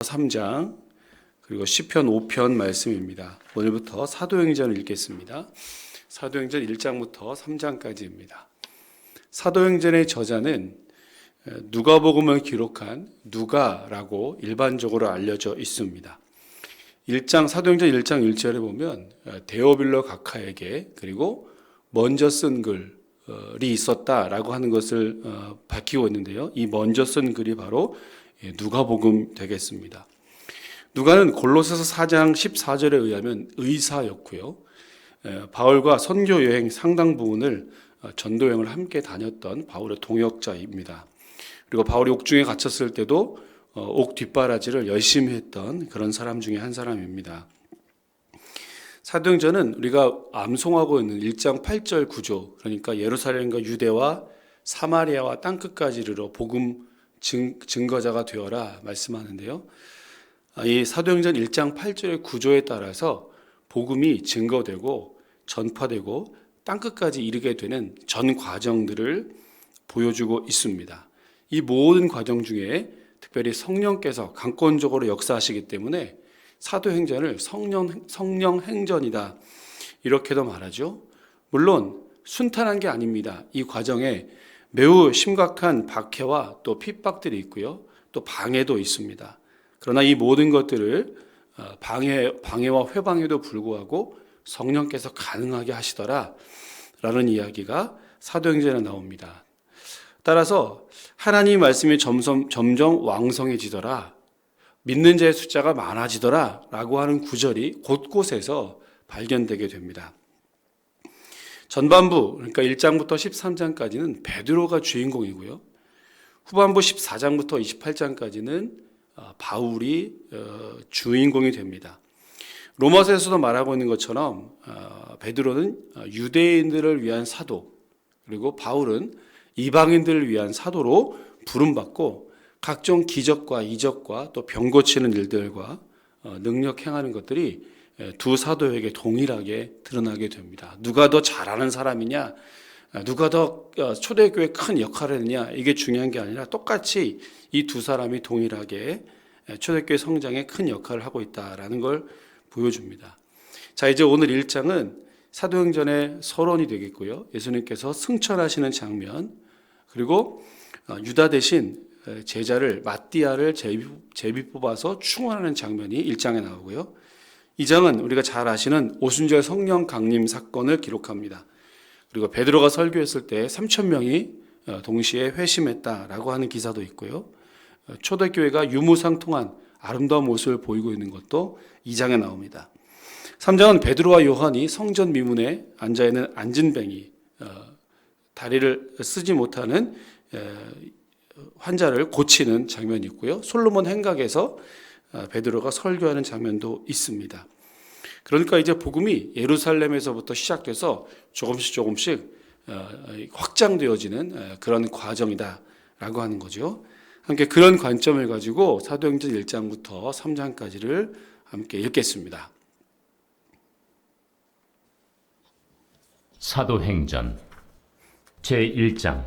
3장 그리고 시편 5편 말씀입니다. 오늘부터 사도행전을 읽겠습니다. 사도행전 1장부터 3장까지입니다. 사도행전의 저자는 누가복음을 기록한 누가라고 일반적으로 알려져 있습니다. 1장 사도행전 1장 1절에 보면 데오빌로 각하에게 그리고 먼저 쓴 글이 있었다라고 하는 것을 어, 밝히고 있는데요. 이 먼저 쓴 글이 바로 예, 누가복음 되겠습니다. 누가는 골로새서 4장 14절에 의하면 의사였고요. 에, 바울과 선교 여행 상당 부분을 어, 전도 여행을 함께 다녔던 바울의 동역자입니다. 그리고 바울이 옥중에 갇혔을 때도 어, 옥 뒷바라지를 열심히 했던 그런 사람 중에 한 사람입니다. 사도행전은 우리가 암송하고 있는 1장 8절 구조 그러니까 예루살렘과 유대와 사마리아와 땅 끝까지 이르러 복음 증, 증거자가 되어라 말씀하는데요. 아, 이 사도행전 1장 8절의 구조에 따라서 복음이 증거되고 전파되고 땅끝까지 이르게 되는 전 과정들을 보여주고 있습니다. 이 모든 과정 중에 특별히 성령께서 강권적으로 역사하시기 때문에 사도행전을 성령, 성령 행전이다. 이렇게도 말하죠. 물론 순탄한 게 아닙니다. 이 과정에 매우 심각한 박해와 또 핍박들이 있고요. 또 방해도 있습니다. 그러나 이 모든 것들을 어, 방해, 방해와 회방에도 불구하고 성령께서 가능하게 하시더라. 라는 이야기가 사도행전에 나옵니다. 따라서 하나님 말씀이 점점, 점점 왕성해지더라. 믿는 자의 숫자가 많아지더라. 라고 하는 구절이 곳곳에서 발견되게 됩니다. 전반부 그러니까 1장부터 13장까지는 베드로가 주인공이고요. 후반부 14장부터 28장까지는 어, 바울이 어, 주인공이 됩니다. 로마서에서도 말하고 있는 것처럼 어, 베드로는 유대인들을 위한 사도 그리고 바울은 이방인들을 위한 사도로 부름받고 각종 기적과 이적과 또 병 고치는 일들과 능력 행하는 것들이 예, 두 사도에게 동일하게 드러나게 됩니다. 누가 더 잘하는 사람이냐, 아, 누가 더 어, 초대교회 큰 역할을 했느냐, 이게 중요한 게 아니라 똑같이 이 두 사람이 동일하게 예, 초대교회 성장에 큰 역할을 하고 있다라는 걸 보여줍니다. 자, 이제 오늘 1장은 사도행전의 서론이 되겠고요. 예수님께서 승천하시는 장면, 그리고 어, 유다 대신 제자를 마띠아를 제비, 제비 뽑아서 충원하는 장면이 1장에 나오고요. 이 장은 우리가 잘 아시는 오순절 성령 강림 사건을 기록합니다. 그리고 베드로가 설교했을 때 3천 명이 어, 동시에 회심했다라고 하는 기사도 있고요. 어, 초대교회가 유무상통한 아름다운 모습을 보이고 있는 것도 이 장에 나옵니다. 3장은 베드로와 요한이 성전 미문에 앉아 있는 안진뱅이 어, 다리를 쓰지 못하는 환자를 고치는 장면이 있고요. 솔로몬 행각에서 아, 베드로가 설교하는 장면도 있습니다. 그러니까 이제 복음이 예루살렘에서부터 시작돼서 조금씩 조금씩 어, 확장되어지는 어, 그런 과정이다라고 하는 거죠. 함께 그런 관점을 가지고 사도행전 1장부터 3장까지를 함께 읽겠습니다. 사도행전 제1장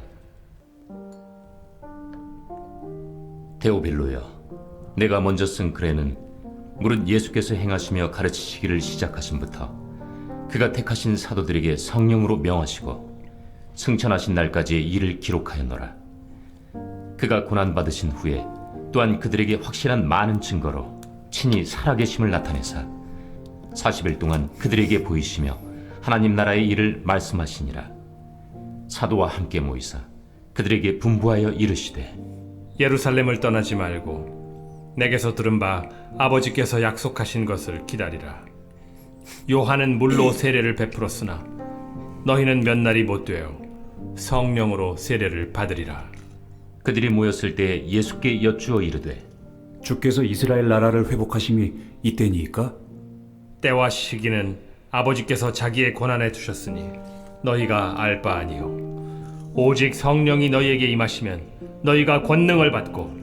데오빌로여 내가 먼저 쓴 글에는 무릇 예수께서 행하시며 가르치시기를 시작하신부터 그가 택하신 사도들에게 성령으로 명하시고 승천하신 날까지 이를 기록하였노라. 그가 고난 받으신 후에 또한 그들에게 확실한 많은 증거로 친히 살아계심을 나타내사 40일 동안 그들에게 보이시며 하나님 나라의 일을 말씀하시니라. 사도와 함께 모이사 그들에게 분부하여 이르시되 예루살렘을 떠나지 말고 내게서 들은 바 아버지께서 약속하신 것을 기다리라. 요한은 물로 세례를 베풀었으나 너희는 몇 날이 못 되어 성령으로 세례를 받으리라. 그들이 모였을 때 예수께 여쭈어 이르되 주께서 이스라엘 나라를 회복하심이 이때니까? 때와 시기는 아버지께서 자기의 권한에 두셨으니 너희가 알 바 아니요 오직 성령이 너희에게 임하시면 너희가 권능을 받고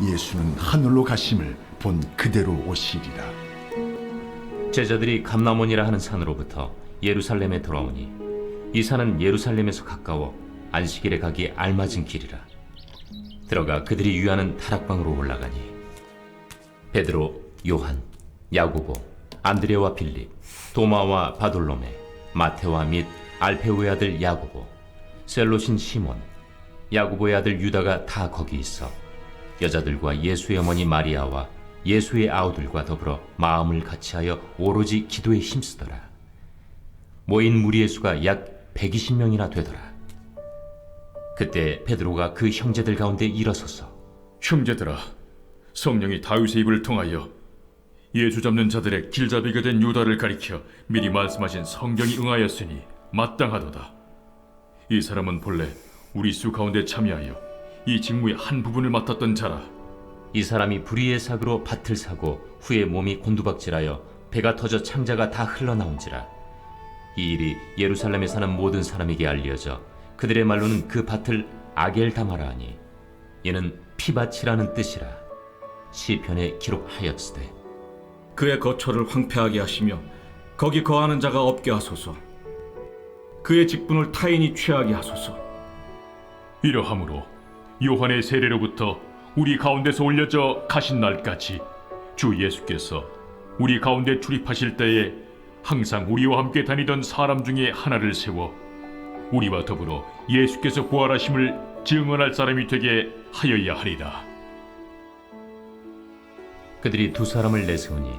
예수는 하늘로 가심을 본 그대로 오시리라. 제자들이 감나몬이라 하는 산으로부터 예루살렘에 돌아오니 이 산은 예루살렘에서 가까워 안식일에 가기 알맞은 길이라 들어가 그들이 유하는 다락방으로 올라가니 베드로, 요한, 야고보, 안드레와 빌립, 도마와 바돌로메, 마테와 및 알페오의 아들 야고보, 셀로신 시몬, 야고보의 아들 유다가 다 거기 있어 여자들과 예수의 어머니 마리아와 예수의 아우들과 더불어 마음을 같이하여 오로지 기도에 힘쓰더라. 모인 무리의 수가 약 120명이나 되더라. 그때 베드로가 그 형제들 가운데 일어서서 형제들아, 성령이 다윗의 입을 통하여 예수 잡는 자들의 길잡이가 된 유다를 가리켜 미리 말씀하신 성경이 응하였으니 마땅하도다. 이 사람은 본래 우리 수 가운데 참여하여 이 직무의 한 부분을 맡았던 자라. 이 사람이 불의의 사고로 밭을 사고 후에 몸이 곤두박질하여 배가 터져 창자가 다 흘러나온지라 이 일이 예루살렘에 사는 모든 사람에게 알려져 그들의 말로는 그 밭을 아겔다마라 하니 이는 피밭이라는 뜻이라 시편에 기록하였으되 그의 거처를 황폐하게 하시며 거기 거하는 자가 없게 하소서. 그의 직분을 타인이 취하게 하소서. 이러함으로 요한의 세례로부터 우리 가운데서 올려져 가신 날까지 주 예수께서 우리 가운데 출입하실 때에 항상 우리와 함께 다니던 사람 중에 하나를 세워 우리와 더불어 예수께서 부활하심을 증언할 사람이 되게 하여야 하리라. 그들이 두 사람을 내세우니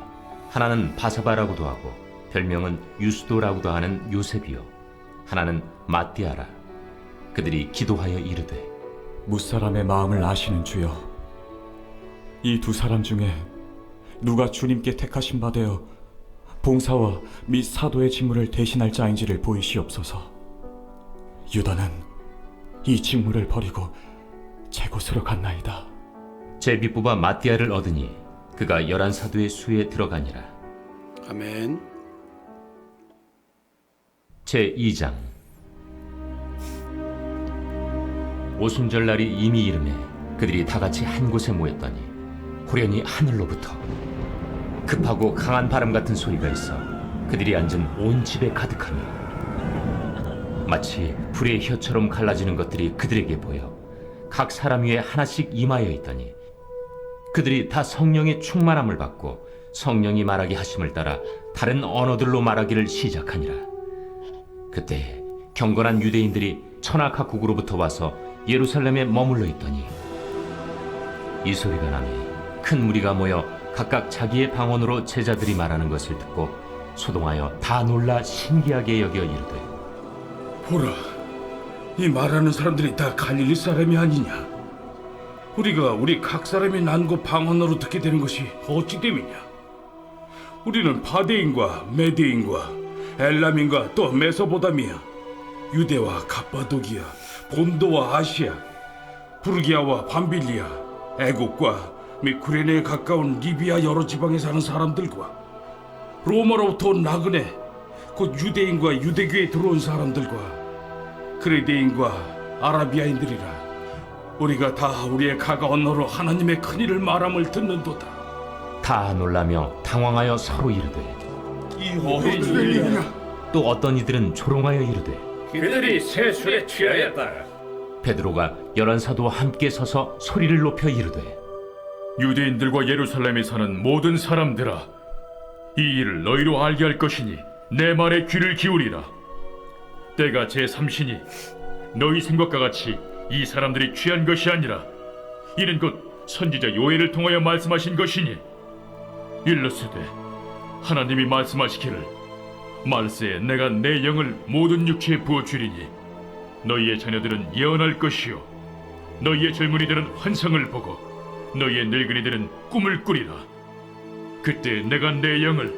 하나는 바사바라고도 하고 별명은 유스도라고도 하는 요셉이요 하나는 마띠아라 그들이 기도하여 이르되 무사람의 마음을 아시는 주여. 이 두 사람 중에 누가 주님께 택하신 바 되어 봉사와 및 사도의 직무를 대신할 자인지를 보이시옵소서. 유다는 이 직무를 버리고 제 곳으로 갔나이다. 제비 뽑아 마띠아를 얻으니 그가 열한 사도의 수에 들어가니라 아멘. 제 2장 오순절 날이 이미 이름에 그들이 다 같이 한 곳에 모였더니 호련히 하늘로부터 급하고 강한 바람 같은 소리가 있어 그들이 앉은 온 집에 가득하며 마치 불의 혀처럼 갈라지는 것들이 그들에게 보여 각 사람 위에 하나씩 임하여 있더니 그들이 다 성령의 충만함을 받고 성령이 말하게 하심을 따라 다른 언어들로 말하기를 시작하니라. 그때 경건한 유대인들이 천하 각국으로부터 와서 예루살렘에 머물러 있더니 이 소리가 나니 큰 무리가 모여 각각 자기의 방언으로 제자들이 말하는 것을 듣고 소동하여 다 놀라 신기하게 여겨 이르되 보라, 이 말하는 사람들이 다 갈릴리 사람이 아니냐? 우리가 우리 각 사람이 난고 방언으로 듣게 되는 것이 어찌 됨이냐? 우리는 바데인과 메데인과 엘람인과 또 메소보다미아, 유대와 갑바도기아, 본도와 아시아, 부르기아와 밤빌리아, 애국과 및 구레네에 가까운 리비아 여러 지방에 사는 사람들과 로마로부터 온 나그네, 곧 유대인과 유대교에 들어온 사람들과 그레데인과 아라비아인들이라 우리가 다 우리의 가가 언어로 하나님의 큰 일을 말함을 듣는도다. 다 놀라며 당황하여 서로 이르되 이 어린 일이냐? 또 어떤 이들은 조롱하여 이르되 그들이 세술에 취하였다. 베드로가 열한 사도와 함께 서서 소리를 높여 이르되 유대인들과 예루살렘에 사는 모든 사람들아, 이 일을 너희로 알게 할 것이니 내 말에 귀를 기울이라. 때가 제 삼신이 너희 생각과 같이 이 사람들이 취한 것이 아니라 이는 곧 선지자 요엘을 통하여 말씀하신 것이니 일러스되 하나님이 말씀하시기를 말세에 내가 내 영을 모든 육체에 부어 주리니 너희의 자녀들은 예언할 것이요. 너희의 젊은이들은 환상을 보고 너희의 늙은이들은 꿈을 꾸리라. 그때 내가 내 영을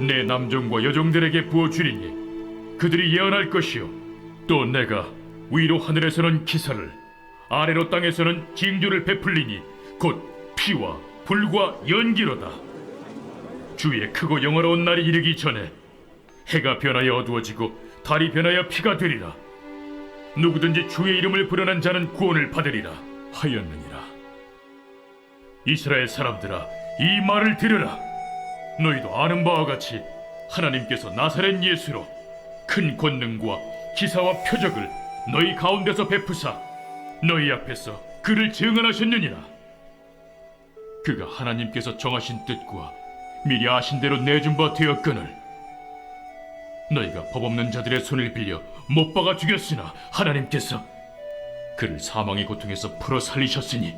내 남종과 여종들에게 부어 주리니 그들이 예언할 것이요. 또 내가 위로 하늘에서는 기사를 아래로 땅에서는 징조를 베풀리니 곧 피와 불과 연기로다. 주의 크고 영화로운 날이 이르기 전에 해가 변하여 어두워지고 달이 변하여 피가 되리라. 누구든지 주의 이름을 부르는 자는 구원을 받으리라 하였느니라. 이스라엘 사람들아, 이 말을 들으라. 너희도 아는 바와 같이 하나님께서 나사렛 예수로 큰 권능과 기사와 표적을 너희 가운데서 베푸사 너희 앞에서 그를 증언하셨느니라. 그가 하나님께서 정하신 뜻과 미리 아신 대로 내준 바 되었거늘 너희가 법 없는 자들의 손을 빌려 못 박아 죽였으나 하나님께서 그를 사망의 고통에서 풀어 살리셨으니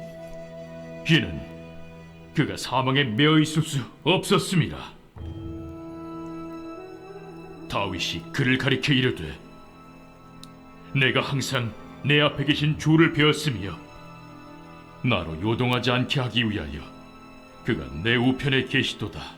이는 그가 사망에 매어 있을 수 없었습니다. 다윗이 그를 가리켜 이르되 내가 항상 내 앞에 계신 주를 배웠으며 나로 요동하지 않게 하기 위하여 그가 내 우편에 계시도다.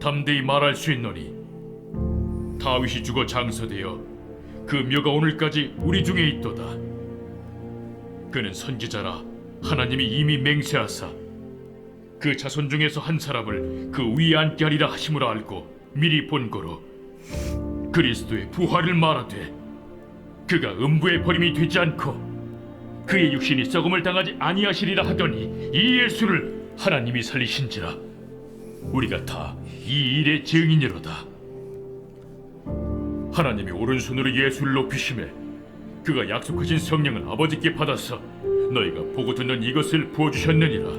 담대히 말할 수 있노니. 다윗이 죽어 장서되어 그 묘가 오늘까지 우리 중에 있도다. 그는 선지자라 하나님이 이미 맹세하사 그 자손 중에서 한 사람을 그 위에 앉게 하리라 하심을 알고 미리 본거로 그리스도의 부활을 말하되 그가 음부의 버림이 되지 않고 그의 육신이 썩음을 당하지 아니하시리라 하더니 이 예수를 하나님이 살리신지라 우리가 다 이 일의 증인이로다. 하나님이 오른손으로 예수를 높이심에 그가 약속하신 성령을 아버지께 받아서 너희가 보고 듣는 이것을 부어주셨느니라.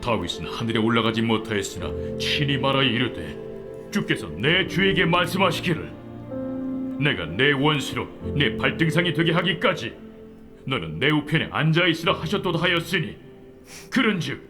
다윗은 하늘에 올라가지 못하였으나 친히 말하여 이르되 주께서 내 주에게 말씀하시기를 내가 내 원수로 내 발등상이 되게 하기까지 너는 내 우편에 앉아 있으라 하셨도다 하였으니 그런즉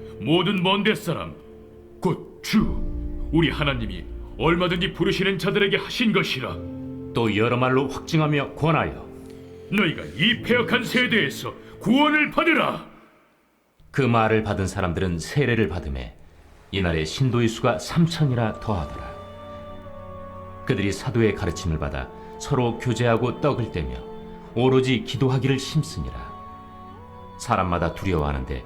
모든 먼데 사람 곧 주 우리 하나님이 얼마든지 부르시는 자들에게 하신 것이라. 또 여러 말로 확증하며 권하여 너희가 이 폐역한 세대에서 구원을 받으라. 그 말을 받은 사람들은 세례를 받음에 이날에 신도의 수가 삼천이라 더하더라. 그들이 사도의 가르침을 받아 서로 교제하고 떡을 떼며 오로지 기도하기를 힘쓰니라. 사람마다 두려워하는데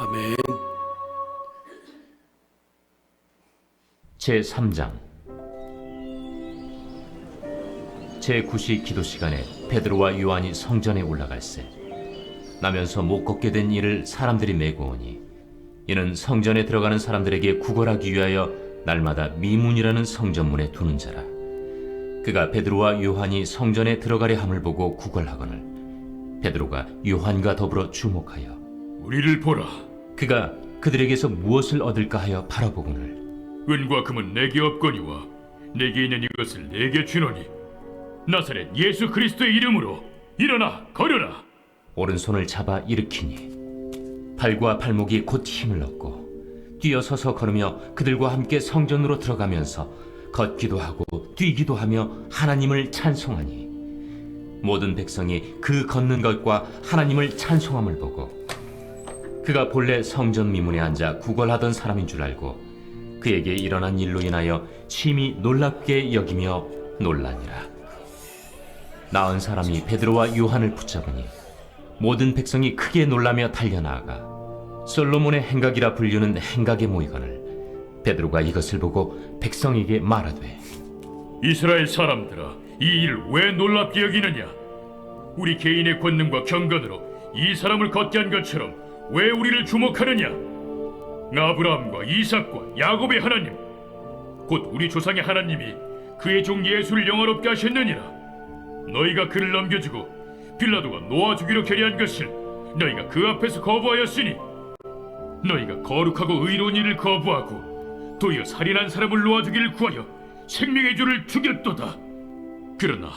아멘. 제 3장 제 9시 기도 시간에 베드로와 요한이 성전에 올라갈새 나면서 못 걷게 된 이를 사람들이 메고 오니 이는 성전에 들어가는 사람들에게 구걸하기 위하여 날마다 미문이라는 성전문에 두는 자라 그가 베드로와 요한이 성전에 들어가려 함을 보고 구걸하거늘 베드로가 요한과 더불어 주목하여 우리를 보라. 그가 그들에게서 무엇을 얻을까 하여 바라보거늘 은과 금은 내게 없거니와 내게 있는 이것을 내게 주노니 나사렛 예수 그리스도의 이름으로 일어나 걸어라. 오른손을 잡아 일으키니 발과 발목이 곧 힘을 얻고 뛰어서서 걸으며 그들과 함께 성전으로 들어가면서 걷기도 하고 뛰기도 하며 하나님을 찬송하니 모든 백성이 그 걷는 것과 하나님을 찬송함을 보고 그가 본래 성전 미문에 앉아 구걸하던 사람인 줄 알고 그에게 일어난 일로 인하여 심히 놀랍게 여기며 놀라니라. 나은 사람이 베드로와 요한을 붙잡으니 모든 백성이 크게 놀라며 달려나아가 솔로몬의 행각이라 불리는 행각에 모이거늘 베드로가 이것을 보고 백성에게 말하되 이스라엘 사람들아, 이 일을 왜 놀랍게 여기느냐? 우리 개인의 권능과 경건으로 이 사람을 걷게 한 것처럼 왜 우리를 주목하느냐? 아브라함과 이삭과 야곱의 하나님, 곧 우리 조상의 하나님이 그의 종 예수를 영화롭게 하셨느니라. 너희가 그를 넘겨주고 빌라도가 놓아 주기로 결의한 것을 너희가 그 앞에서 거부하였으니 너희가 거룩하고 의로운 일을 거부하고 도리어 살인한 사람을 놓아 주기를 구하여 생명의 주를 죽였도다. 그러나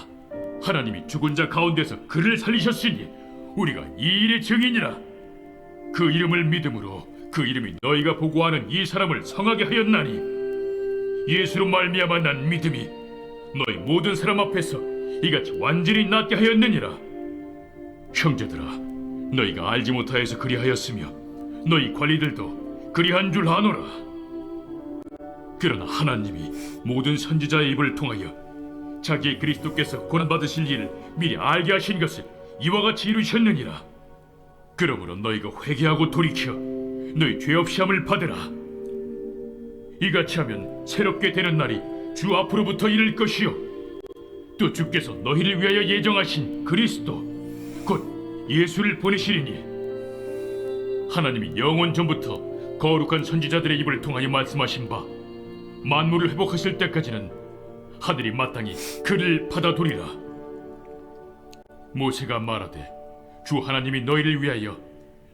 하나님이 죽은 자 가운데서 그를 살리셨으니 우리가 이 일의 증인이라. 그 이름을 믿음으로 그 이름이 너희가 보고하는 이 사람을 성하게 하였나니 예수로 말미암아 난 믿음이 너희 모든 사람 앞에서 이같이 완전히 낫게 하였느니라. 형제들아, 너희가 알지 못하여서 그리하였으며 너희 관리들도 그리한 줄 아노라. 그러나 하나님이 모든 선지자의 입을 통하여 자기의 그리스도께서 고난 받으실 일을 미리 알게 하신 것을 이와 같이 이루셨느니라. 그러므로 너희가 회개하고 돌이켜 너희 죄 없이 함을 받으라. 이같이 하면 새롭게 되는 날이 주 앞으로부터 이를 것이요 또 주께서 너희를 위하여 예정하신 그리스도 곧 예수를 보내시리니 하나님이 영원 전부터 거룩한 선지자들의 입을 통하여 말씀하신 바 만물을 회복하실 때까지는 하늘이 마땅히 그를 받아두리라. 모세가 말하되 주 하나님이 너희를 위하여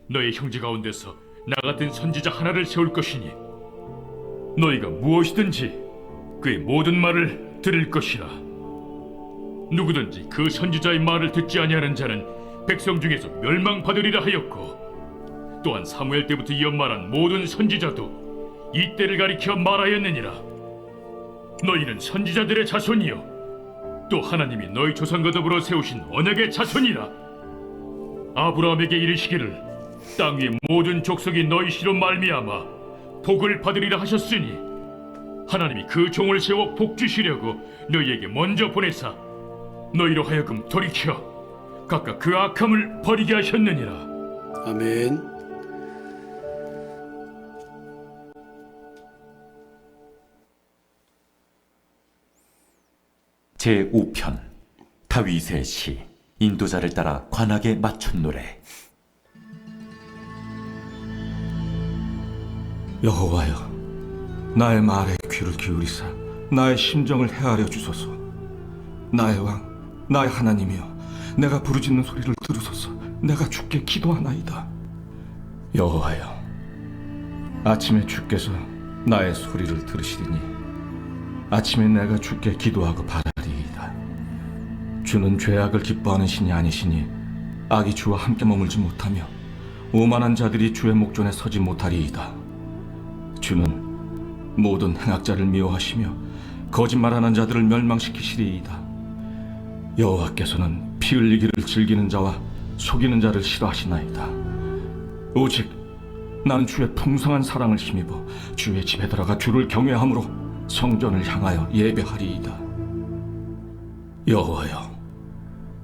너희 형제 가운데서 나 같은 선지자 하나를 세울 것이니 너희가 무엇이든지 그의 모든 말을 들을 것이라. 누구든지 그 선지자의 말을 듣지 아니하는 자는 백성 중에서 멸망받으리라 하였고 또한 사무엘 때부터 이어 말한 모든 선지자도 이 때를 가리켜 말하였느니라. 너희는 선지자들의 자손이요 또 하나님이 너희 조상과 더불어 세우신 언약의 자손이라. 아브라함에게 이르시기를 땅 위의 모든 족속이 너희 시로 말미암아 복을 받으리라 하셨으니 하나님이 그 종을 세워 복 주시려고 너희에게 먼저 보내사 너희로 하여금 돌이켜 각각 그 악함을 버리게 하셨느니라. 아멘. 제 5편 다윗의 시 인도자를 따라 관악에 맞춘 노래 여호와여, 나의 말에 귀를 기울이사 나의 심정을 헤아려 주소서. 나의 왕, 나의 하나님이여, 내가 부르짖는 소리를 들으소서. 내가 주께 기도하나이다. 여호와여, 아침에 주께서 나의 소리를 들으시리니 아침에 내가 주께 기도하고 바라리이다. 주는 죄악을 기뻐하는 신이 아니시니 악이 주와 함께 머물지 못하며 오만한 자들이 주의 목전에 서지 못하리이다. 주는 모든 행악자를 미워하시며 거짓말하는 자들을 멸망시키시리이다. 여호와께서는 피 흘리기를 즐기는 자와 속이는 자를 싫어하시나이다. 오직 나는 주의 풍성한 사랑을 힘입어 주의 집에 들어가 주를 경외함으로 성전을 향하여 예배하리이다. 여호와여,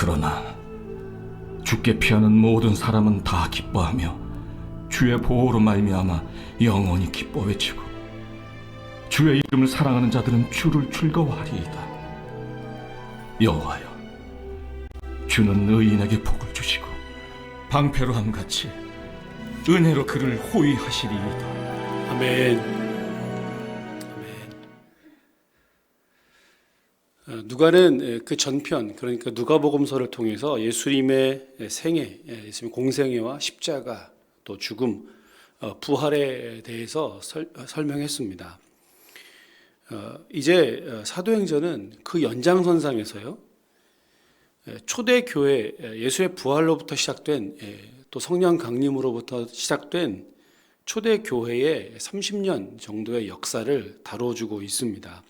그러나 주께 피하는 모든 사람은 다 기뻐하며 주의 보호로 말미암아 영원히 기뻐 외치고 주의 이름을 사랑하는 자들은 주를 즐거워하리이다. 여호와여, 주는 의인에게 복을 주시고 방패로 함 같이 은혜로 그를 호위하시리이다. 아멘. 누가는 그 전편 그러니까 누가복음서를 통해서 예수님의 생애, 예, 예수님의 공생애와 십자가 또 죽음, 어, 부활에 대해서 설, 어, 설명했습니다. 어, 이제 어, 사도행전은 그 연장선상에서요. 예, 초대 교회 예, 예수의 부활로부터 시작된 예, 또 성령 강림으로부터 시작된 초대 교회의 30년 정도의 역사를 다뤄주고 있습니다.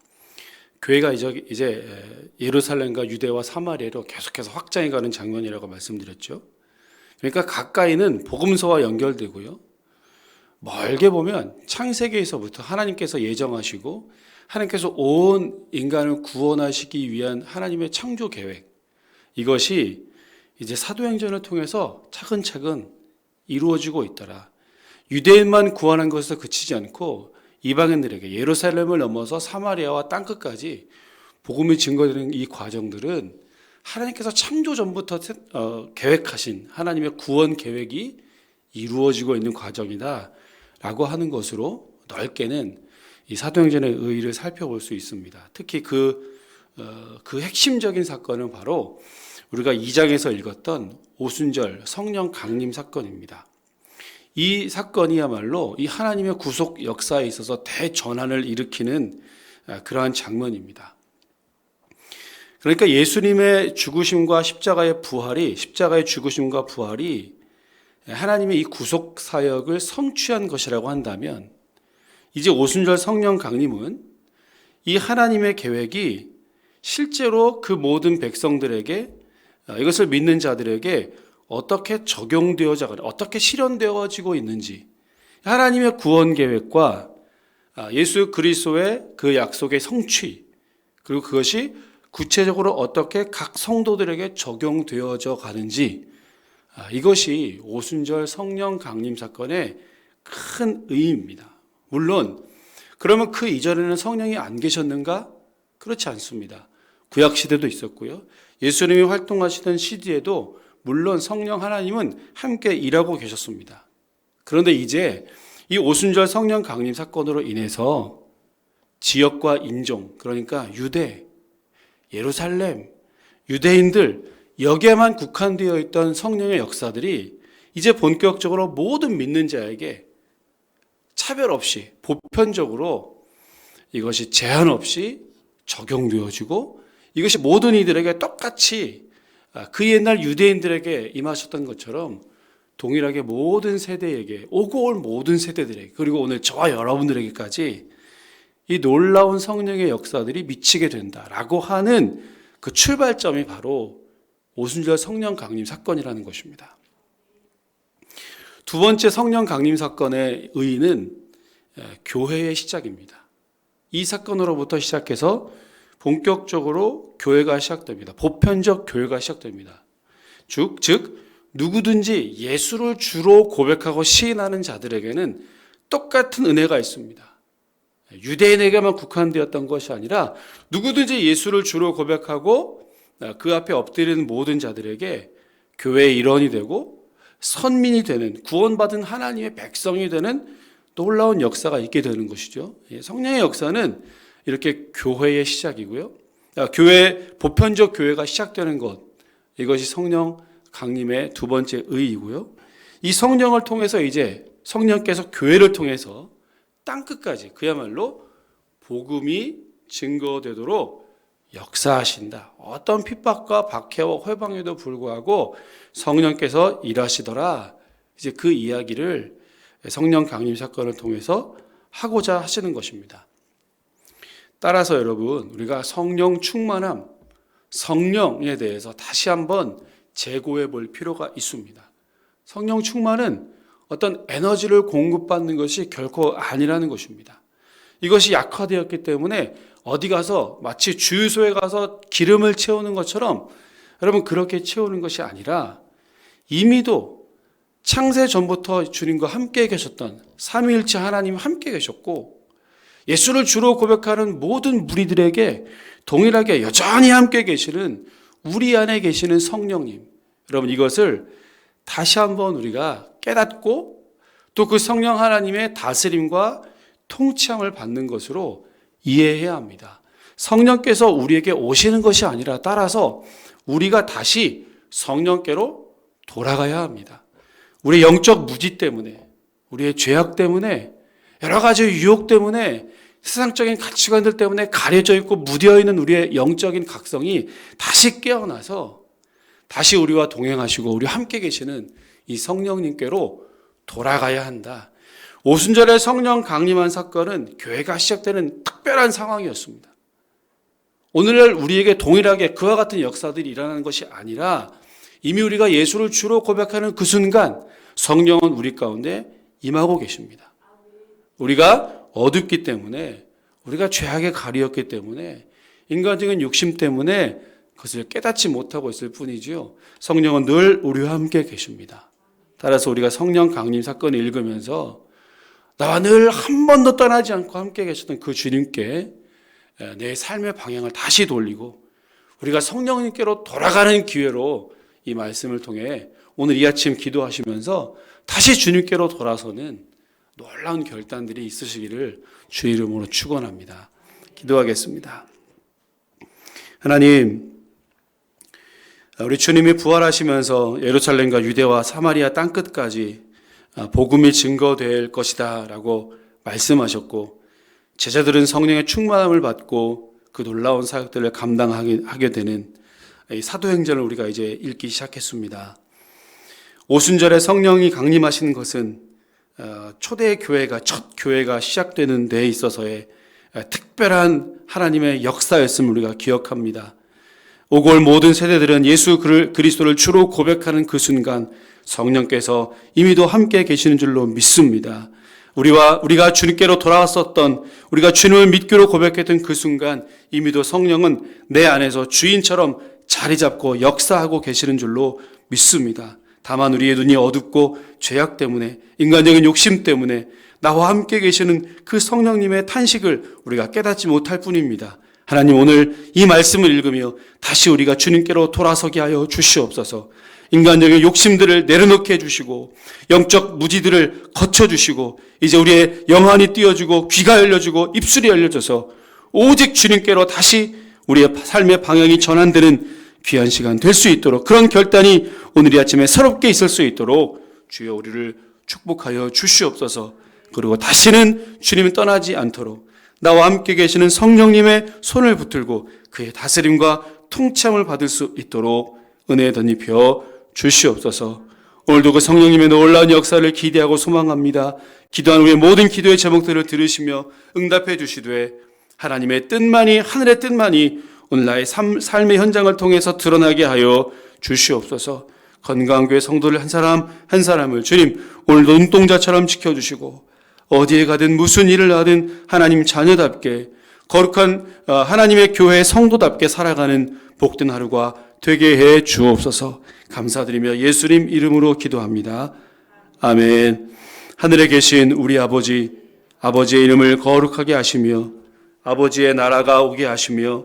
교회가 이제 이제 예루살렘과 유대와 사마리아로 계속해서 확장해 가는 장면이라고 말씀드렸죠. 그러니까 가까이는 복음서와 연결되고요. 멀게 보면 창세기에서부터 하나님께서 예정하시고 하나님께서 온 인간을 구원하시기 위한 하나님의 창조 계획 이것이 이제 사도행전을 통해서 차근차근 이루어지고 있더라. 유대인만 구원한 것에서 그치지 않고 이방인들에게 예루살렘을 넘어서 사마리아와 땅끝까지 복음이 증거되는 이 과정들은 하나님께서 창조 전부터 세- 어, 계획하신 하나님의 구원 계획이 이루어지고 있는 과정이다라고 하는 것으로 넓게는 이 사도행전의 의의를 살펴볼 수 있습니다. 특히 그, 어, 그 핵심적인 사건은 바로 우리가 2장에서 읽었던 오순절 성령 강림 사건입니다. 이 사건이야말로 이 하나님의 구속 역사에 있어서 대전환을 일으키는 아, 그러한 장면입니다. 그러니까 예수님의 죽으심과 십자가의 부활이 십자가의 죽으심과 부활이 하나님의 이 구속 사역을 성취한 것이라고 한다면 이제 오순절 성령 강림은 이 하나님의 계획이 실제로 그 모든 백성들에게 아, 이것을 믿는 자들에게 어떻게 적용되어져 어떻게 실현되어지고 있는지 하나님의 구원 계획과 아, 예수 그리스도의 그 약속의 성취 그리고 그것이 구체적으로 어떻게 각 성도들에게 적용되어져 가는지 아, 이것이 오순절 성령 강림 사건의 큰 의미입니다. 물론 그러면 그 이전에는 성령이 안 계셨는가? 그렇지 않습니다. 구약 시대도 있었고요. 예수님이 활동하시던 시대에도 물론 성령 하나님은 함께 일하고 계셨습니다. 그런데 이제 이 오순절 성령 강림 사건으로 인해서 지역과 인종, 그러니까 유대, 예루살렘, 유대인들, 여기에만 국한되어 있던 성령의 역사들이 이제 본격적으로 모든 믿는 자에게 차별 없이 보편적으로 이것이 제한 없이 적용되어지고 이것이 모든 이들에게 똑같이 아, 그 옛날 유대인들에게 임하셨던 것처럼 동일하게 모든 세대에게 오고 올 모든 세대들에게 그리고 오늘 저와 여러분들에게까지 이 놀라운 성령의 역사들이 미치게 된다라고 하는 그 출발점이 바로 오순절 성령 강림 사건이라는 것입니다. 두 번째 성령 강림 사건의 의의는 에, 교회의 시작입니다. 이 사건으로부터 시작해서 본격적으로 교회가 시작됩니다. 보편적 교회가 시작됩니다. 즉, 즉 누구든지 예수를 주로 고백하고 시인하는 자들에게는 똑같은 은혜가 있습니다. 유대인에게만 국한되었던 것이 아니라 누구든지 예수를 주로 고백하고 그 앞에 엎드리는 모든 자들에게 교회의 일원이 되고 선민이 되는 구원받은 하나님의 백성이 되는 놀라운 역사가 있게 되는 것이죠. 예, 성령의 역사는 이렇게 교회의 시작이고요. 아, 교회 보편적 교회가 시작되는 것 이것이 성령 강림의 두 번째 의이고요. 이 성령을 통해서 이제 성령께서 교회를 통해서 땅 끝까지 그야말로 복음이 증거되도록 역사하신다. 어떤 핍박과 박해와 회방에도 불구하고 성령께서 일하시더라. 이제 그 이야기를 성령 강림 사건을 통해서 하고자 하시는 것입니다. 따라서 여러분, 우리가 성령 충만함, 성령에 대해서 다시 한번 재고해 볼 필요가 있습니다. 성령 충만은 어떤 에너지를 공급받는 것이 결코 아니라는 것입니다. 이것이 약화되었기 때문에 어디 가서 마치 주유소에 가서 기름을 채우는 것처럼 여러분 그렇게 채우는 것이 아니라 이미도 창세 전부터 주님과 함께 계셨던 삼위일체 하나님 함께 계셨고 예수를 주로 고백하는 모든 무리들에게 동일하게 여전히 함께 계시는 우리 안에 계시는 성령님. 여러분 이것을 다시 한번 우리가 깨닫고 또 그 성령 하나님의 다스림과 통치함을 받는 것으로 이해해야 합니다. 성령께서 우리에게 오시는 것이 아니라 따라서 우리가 다시 성령께로 돌아가야 합니다. 우리의 영적 무지 때문에, 우리의 죄악 때문에, 여러 가지 유혹 때문에, 세상적인 가치관들 때문에 가려져 있고 무뎌 있는 우리의 영적인 각성이 다시 깨어나서 다시 우리와 동행하시고 우리와 함께 계시는 이 성령님께로 돌아가야 한다. 오순절에 성령 강림한 사건은 교회가 시작되는 특별한 상황이었습니다. 오늘날 우리에게 동일하게 그와 같은 역사들이 일어나는 것이 아니라 이미 우리가 예수를 주로 고백하는 그 순간 성령은 우리 가운데 임하고 계십니다. 우리가 어둡기 때문에 우리가 죄악에 가리었기 때문에 인간적인 욕심 때문에 그것을 깨닫지 못하고 있을 뿐이지요. 성령은 늘 우리와 함께 계십니다. 따라서 우리가 성령 강림 사건을 읽으면서 나와 늘 한 번도 떠나지 않고 함께 계셨던 그 주님께 내 삶의 방향을 다시 돌리고 우리가 성령님께로 돌아가는 기회로 이 말씀을 통해 오늘 이 아침 기도하시면서 다시 주님께로 돌아서는 놀라운 결단들이 있으시기를 주 이름으로 축원합니다. 기도하겠습니다. 하나님, 우리 주님이 부활하시면서 예루살렘과 유대와 사마리아 땅 끝까지 복음이 증거될 것이다라고 말씀하셨고 제자들은 성령의 충만함을 받고 그 놀라운 사역들을 감당하게 하게 되는 이 사도행전을 우리가 이제 읽기 시작했습니다. 오순절에 성령이 강림하시는 것은 어, 초대 교회가 첫 교회가 시작되는 데에 있어서의 특별한 하나님의 역사였음을 우리가 기억합니다. 올 모든 세대들은 예수 그리스도를 주로 고백하는 그 순간 성령께서 이미도 함께 계시는 줄로 믿습니다. 우리와 우리가 주님께로 돌아왔었던 우리가 주님을 믿기로 고백했던 그 순간 이미도 성령은 내 안에서 주인처럼 자리 잡고 역사하고 계시는 줄로 믿습니다. 다만 우리의 눈이 어둡고 죄악 때문에 인간적인 욕심 때문에 나와 함께 계시는 그 성령님의 탄식을 우리가 깨닫지 못할 뿐입니다. 하나님 오늘 이 말씀을 읽으며 다시 우리가 주님께로 돌아서게 하여 주시옵소서. 인간적인 욕심들을 내려놓게 해주시고 영적 무지들을 거쳐주시고 이제 우리의 영안이 띄어주고 귀가 열려주고 입술이 열려져서 오직 주님께로 다시 우리의 삶의 방향이 전환되는 귀한 시간 될 수 있도록 그런 결단이 오늘 이 아침에 새롭게 있을 수 있도록 주여 우리를 축복하여 주시옵소서 그리고 다시는 주님을 떠나지 않도록 나와 함께 계시는 성령님의 손을 붙들고 그의 다스림과 통참을 받을 수 있도록 은혜 덧입혀 주시옵소서. 오늘도 그 성령님의 놀라운 역사를 기대하고 소망합니다. 기도한 후에 모든 기도의 제목들을 들으시며 응답해 주시되 하나님의 뜻만이 하늘의 뜻만이 오늘 나의 삶, 삶의 현장을 통해서 드러나게 하여 주시옵소서. 건강한 교회 성도를 한 사람 한 사람을 주님 오늘도 눈동자처럼 지켜주시고 어디에 가든 무슨 일을 하든 하나님 자녀답게 거룩한 어, 하나님의 교회 성도답게 살아가는 복된 하루가 되게 해 주옵소서 감사드리며 예수님 이름으로 기도합니다. 아멘. 하늘에 계신 우리 아버지, 아버지의 이름을 거룩하게 하시며 아버지의 나라가 오게 하시며